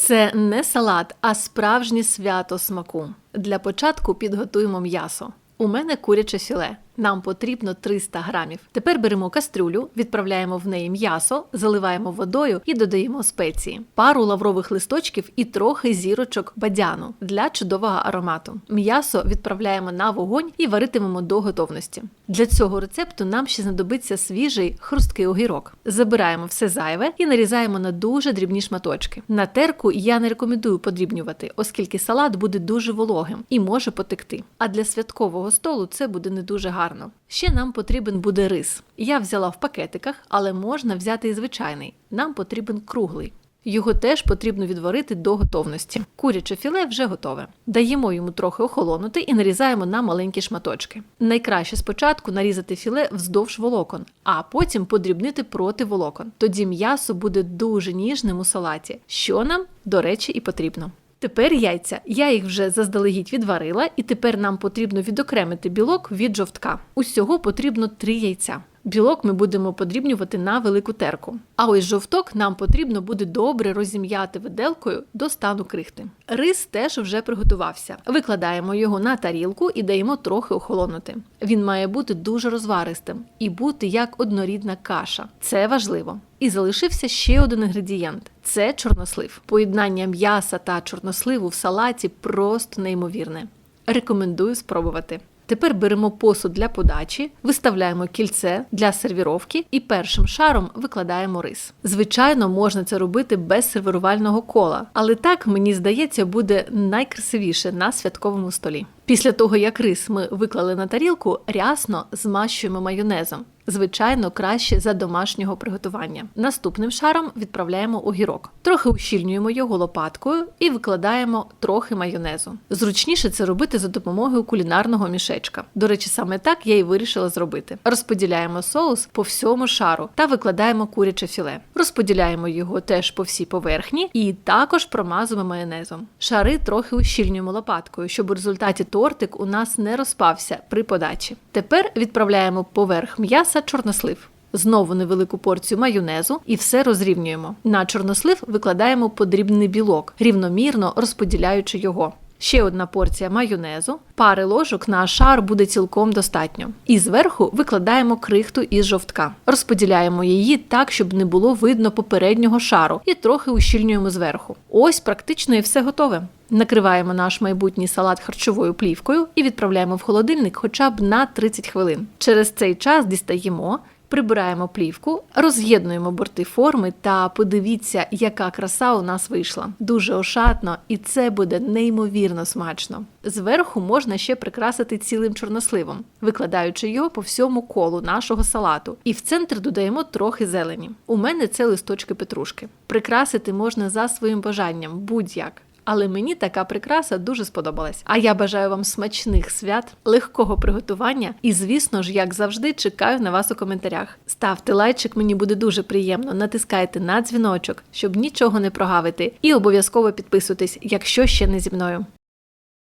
Це не салат, а справжнє свято смаку. Для початку підготуємо м'ясо. У мене куряче філе. Нам потрібно 300 грамів. Тепер беремо кастрюлю, відправляємо в неї м'ясо, заливаємо водою і додаємо спеції, пару лаврових листочків і трохи зірочок бадяну для чудового аромату. М'ясо відправляємо на вогонь і варитимемо до готовності. Для цього рецепту нам ще знадобиться свіжий хрусткий огірок. Забираємо все зайве і нарізаємо на дуже дрібні шматочки. На терку я не рекомендую подрібнювати, оскільки салат буде дуже вологим і може потекти. А для святкового столу це буде не дуже гарно. Ще нам потрібен буде рис. Я взяла в пакетиках, але можна взяти і звичайний. Нам потрібен круглий. Його теж потрібно відварити до готовності. Куряче філе вже готове. Даємо йому трохи охолонути і нарізаємо на маленькі шматочки. Найкраще спочатку нарізати філе вздовж волокон, а потім подрібнити проти волокон. Тоді м'ясо буде дуже ніжним у салаті, що нам, до речі, і потрібно. Тепер яйця. Я їх вже заздалегідь відварила, і тепер нам потрібно відокремити білок від жовтка. Усього потрібно три яйця. Білок ми будемо подрібнювати на велику терку. А ось жовток нам потрібно буде добре розім'яти виделкою до стану крихти. Рис теж вже приготувався. Викладаємо його на тарілку і даємо трохи охолонути. Він має бути дуже розваристим і бути як однорідна каша. Це важливо. І залишився ще один інгредієнт це чорнослив. Поєднання м'яса та чорносливу в салаті просто неймовірне. Рекомендую спробувати. Тепер беремо посуд для подачі, виставляємо кільце для сервіровки і першим шаром викладаємо рис. Звичайно, можна це робити без сервірувального кола, але так мені здається буде найкрасивіше на святковому столі. Після того, як рис ми виклали на тарілку, рясно змащуємо майонезом. Звичайно, краще за домашнього приготування. Наступним шаром відправляємо огірок. Трохи ущільнюємо його лопаткою і викладаємо трохи майонезу. Зручніше це робити за допомогою кулінарного мішечка. До речі, саме так я і вирішила зробити. Розподіляємо соус по всьому шару та викладаємо куряче філе. Розподіляємо його теж по всій поверхні і також промазуємо майонезом. Шари трохи ущільнюємо лопаткою, щоб у результаті тортик у нас не розпався при подачі. Тепер відправляємо поверх м'яса чорнослив. Знову невелику порцію майонезу і все розрівнюємо. На чорнослив викладаємо подрібний білок, рівномірно розподіляючи його. Ще одна порція майонезу, пари ложок на шар буде цілком достатньо. І зверху викладаємо крихту із жовтка. Розподіляємо її так, щоб не було видно попереднього шару, і трохи ущільнюємо зверху. Ось практично і все готове. Накриваємо наш майбутній салат харчовою плівкою і відправляємо в холодильник хоча б на 30 хвилин. Через цей час дістаємо. Прибираємо плівку, роз'єднуємо борти форми та подивіться, яка краса у нас вийшла. Дуже ошатно, і це буде неймовірно смачно. Зверху можна ще прикрасити цілим чорносливом, викладаючи його по всьому колу нашого салату. І в центр додаємо трохи зелені. У мене це листочки петрушки. Прикрасити можна за своїм бажанням, будь-як. Але мені така прикраса дуже сподобалась. А я бажаю вам смачних свят, легкого приготування і, звісно ж, як завжди, чекаю на вас у коментарях. Ставте лайчик, мені буде дуже приємно. Натискайте на дзвіночок, щоб нічого не прогавити, і обов'язково підписуйтесь, якщо ще не зі мною.